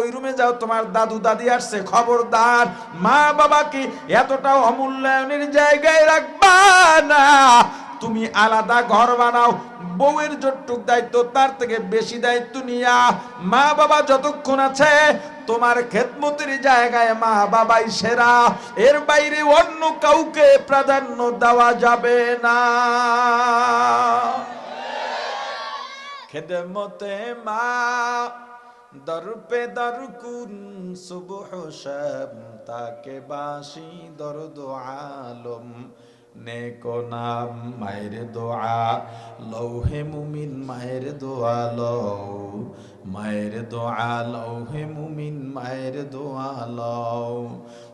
ওই রুমে যাও, তোমার দাদু দাদি আসছে, খবরদার। মা বাবাকে এতটা অমূল্যায়নের জায়গায় রাখবা না। তুমি আলাদা ঘর বানাও, বউয়ের যতটুক দায়িত্ব তার থেকে বেশি দায়িত্ব নিয়া মা বাবা যতক্ষণ আছে তোমার খেদমতের জায়গায় মা বাবাই সেরা। এর বাইরে অন্য কাউকে প্রাধান্য দেওয়া যাবে না। খেদমতে মা দরপে দরকুন সুবহ শাম তাকে বাসি দরদ আলম। নেকো নাম মায়ের দোয়া, লৌহে মুমিন মায়ের দোয়া লও। মায়ের দোয়া, লৌহে মুমিন মায়ের দোয়া লও।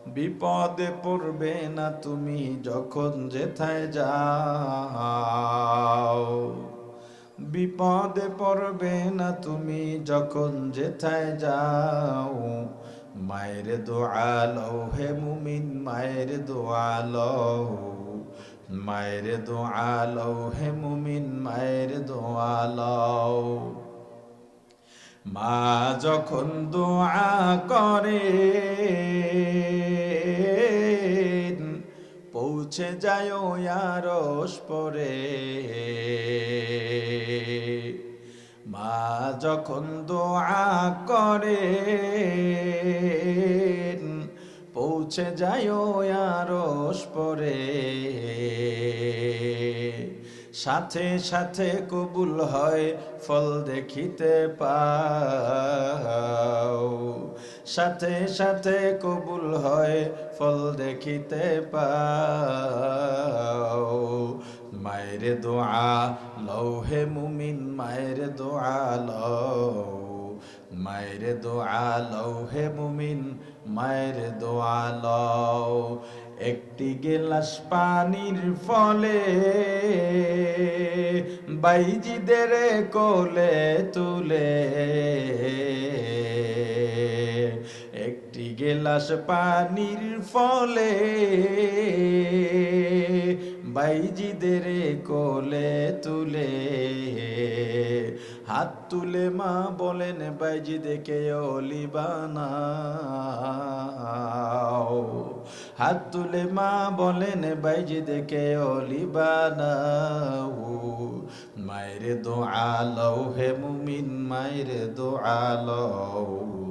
বিপদে পড়বে না তুমি যখন যেথায় যাও। বিপদে পড়বে না তুমি যখন যেথায় যাও। মায়ের দোয়ালো হে মুমিন, মায়ের দোয়ালো মায়ের দোয়ালো হে মুমিন, মায়ের দোয়ালো মা যখন দোয়া করে পৌঁছে যায় আরস পরে। মা যখন দোয়া করে পৌঁছে যায় আরস পরে। সাথে সাথে কবুল হয় ফল দেখিতে পাও। সাথে সাথে কবুল হয় ফল দেখিতে পাও। মায়ের দোয়া, লৌহে মুমিন মায়ের দোয়া, লও। মায়ের দোয়া, লৌহে মুমিন মায়ের দোয়া, লও। একটি গেলাস পানির ফলে বাইজিদের কোলে তুলে। একটি গেলাস পানির ফলে বাইজিদের কোলে তুলে, হাত তুলে মা বলেন বাইজি দেখে অলি বানাও। হাত তুলে মা বলেন বাইজি দেখে অলি বানাও। মায়ের দোয়ালও হে মুমিন, মায়ের দোয়ালও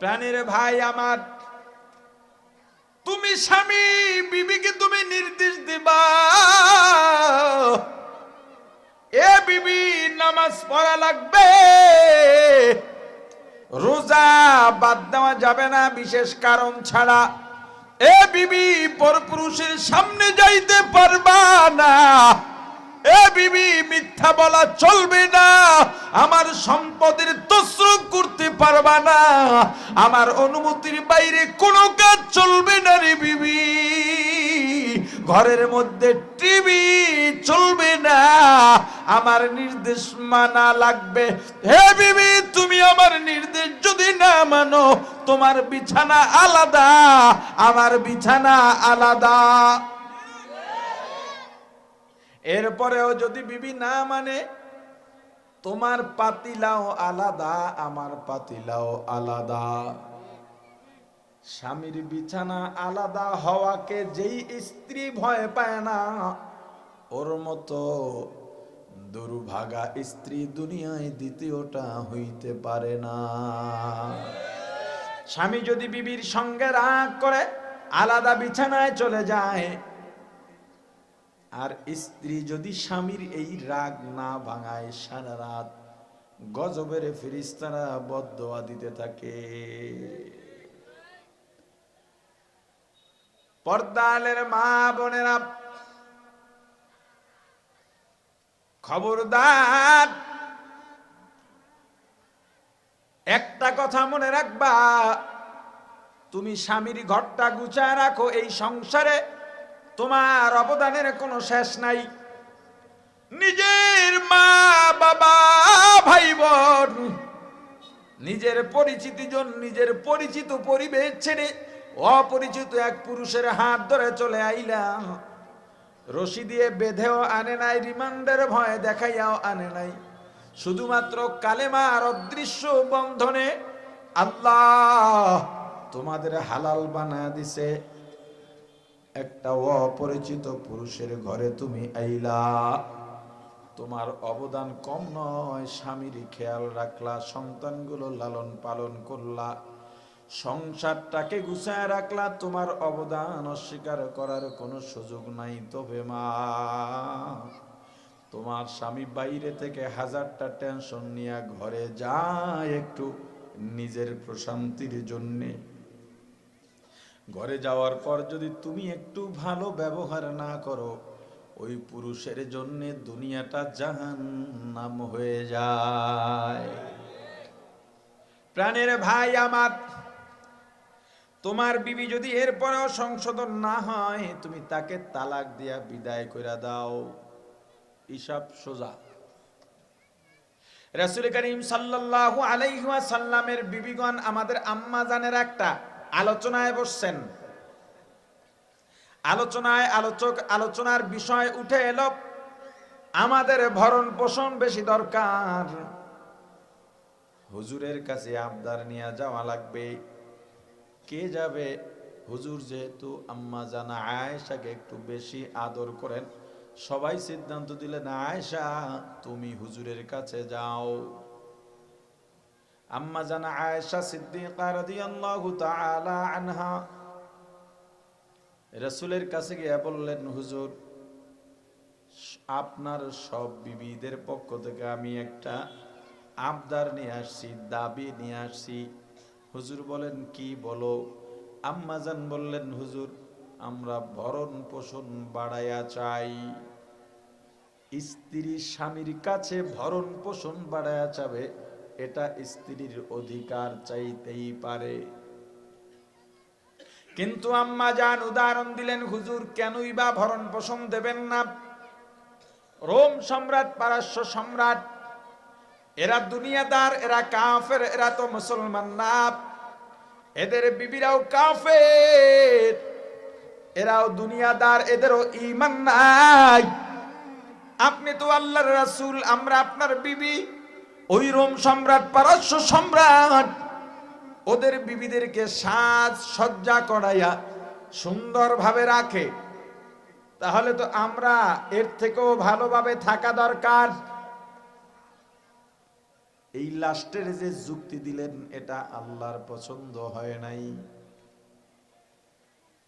প্রাণের ভাই আমার। তুমি স্বামী, বিবিকে তুমি নির্দেশ দিবা। এ বিবি নামাজ পড়া লাগবে। রোজা বাদ দেওয়া যাবে না, বিশেষ কারণ ছাড়া। এ বিবি পরপুরুষের সামনে যাইতে পারবা না। এ বিবি মিথ্যা বলা চলবে না। আমার সম্পদের তসরুপ করতে পারবা না। আমার অনুমতির বাইরে কোনো কাজ চলবে না রে বিবি। ঘরের মধ্যে টিভি চলবে না। আমার নির্দেশ মানা লাগবে। হে বিবি, তুমি আমার নির্দেশ যদি না মানো, তোমার বিছানা আলাদা, আমার বিছানা আলাদা। এরপরেও যদি বিবি না মানে তোমার পাতিলাও আলাদা, আমার পাতিলাও আলাদা। স্বামীর বিছানা আলাদা হওয়াকে যেই স্ত্রী ভয় পায় না, ওর মতো দুর্ভাগা স্ত্রী দুনিয়ায় দ্বিতীয়টা হইতে পারে না। স্বামী যদি বিবির সঙ্গে রাগ করে, আলাদা বিছানায় চলে যায় আর স্ত্রী যদি স্বামীর এই রাগ না ভাঙায় সারা রাত গজবের ফিরিস্তারা বদোয়া দিতে থাকে। পর্দালের মা বোনেরা, খবরদার, একটা কথা মনে রাখবা, তুমি স্বামীর ঘরটা গুছায় রাখো এই সংসারে। তোমার অবদানের কোনো শেষ নাই। নিজের মা, বাবা ভাই বোন নিজের পরিচিতি জন, নিজের পরিচিত পরিবেশ ছেড়ে অপরিচিত এক পুরুষের হাত ধরে চলে আইলাম। রশি দিয়ে বেঁধেও আনে নাই, রিমান্ডের ভয়ে দেখাইয়াও আনে নাই। শুধুমাত্র কালেমার অদৃশ্য বন্ধনে আল্লাহ তোমাদের হালাল বানা দিছে। একটা অপরিচিত পুরুষের ঘরে তুমি আইলা। তোমার অবদান কম নয়, স্বামীর খেয়াল রাখলা, সন্তানগুলো লালন পালন করলা, সংসারটাকে গুছায় রাখলা, তোমার অবদান অস্বীকার করার কোনো সুযোগ নাই তবে মা। তোমার স্বামী বাইরে থেকে হাজারটা টেনশন নিয়ে ঘরে যায় একটু নিজের প্রশান্তির জন্যে। ঘরে যাওয়ার পর যদি তুমি একটু ভালো ব্যবহার না করো, ওই পুরুষের জন্য দুনিয়াটা জাহান নাম হয়ে যায়। প্রাণের ভাই আমার, তোমার বিবি যদি এরপরেও সংশোধন না হয়, তুমি তাকে তালাক দিয়া বিদায় কইরা দাও। হিসাব সোজা। রাসূল করিম সাল্লাল্লাহু আলাইহি ওয়াসাল্লামের বিবিগণ, আমাদের আম্মা জানের একটা আলোচনায় বসছেন। আলোচনায় আলোচক আলোচনার বিষয় উঠে এলো, আমাদের ভরণ পোষণ বেশি দরকার। হুজুরের কাছে আবদার নিয়ে যাওয়া লাগবে। কে যাবে? হুজুর যেহেতু আম্মা জানা আয়েশাকে একটু বেশি আদর করেন, সবাই সিদ্ধান্ত দিলেন, আয়েশা, তুমি হুজুরের কাছে যাও। আম্মা জানা আয়েশা সিদ্দিকা রাদিয়াল্লাহু তাআলা আনহা। রাসূলের কাছে গিয়ে বললেন, হুজুর, আপনার সব বিবিদের পক্ষ থেকে আমি একটা আবদার নিয়ে আসছি, দাবি নিয়ে আসছি। হুজুর বলেন, কি বলো? আম্মাজান বললেন, হুজুর, আমরা ভরণ পোষণ বাড়াইয়া চাই। স্ত্রী স্বামীর কাছে ভরণ পোষণ বাড়াইয়া চাবে এটা স্ত্রীর অধিকার চাইতেই পারে। কিন্তু আম্মা যান উদাহরণ দিলেন, হুজুর, কেনই বা ভরণ পোষণ দেবেন না? রোম সম্রাট, পারস্য সম্রাট, এরা দুনিয়াদার, এরা কাফের, এরা তো মুসলমান না। এদের বিবিরাও কাফের, এরাও দুনিয়াদার, এদেরও ইমান নাই। আপনি তো আল্লাহর রাসূল, আমরা আপনার বিবি। ওই রোম সম্রাট, পারস্য সম্রাট। ওদের বিবিদেরকে সাজ সজ্জা করাইয়া সুন্দরভাবে রাখে। তাহলে তো আমরা এর থেকেও ভালোভাবে থাকা দরকার। এই লাস্টের যে যুক্তি দিলেন, এটা আল্লাহর পছন্দ হয় নাই।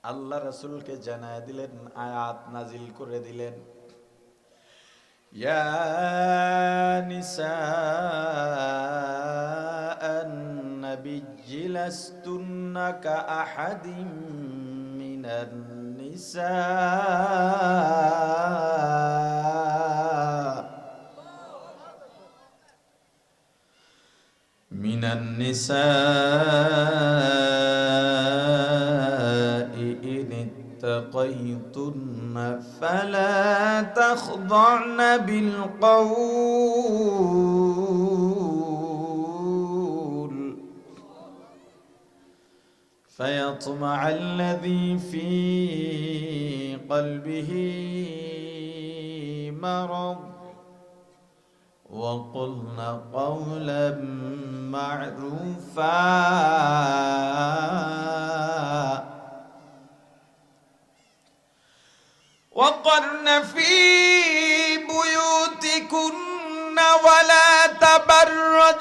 আল্লাহ রসুলকে জানায় দিলেন, আয়াত নাজিল করে দিলেন। يا نساء النبي لستن كأحد من النساء. من النساء إن اتقيتن فلا تخضعن بالقول فيطمع الذي في قلبه مرض وقلن قولا معروفا وقرن في بيوتكن ولا تبرج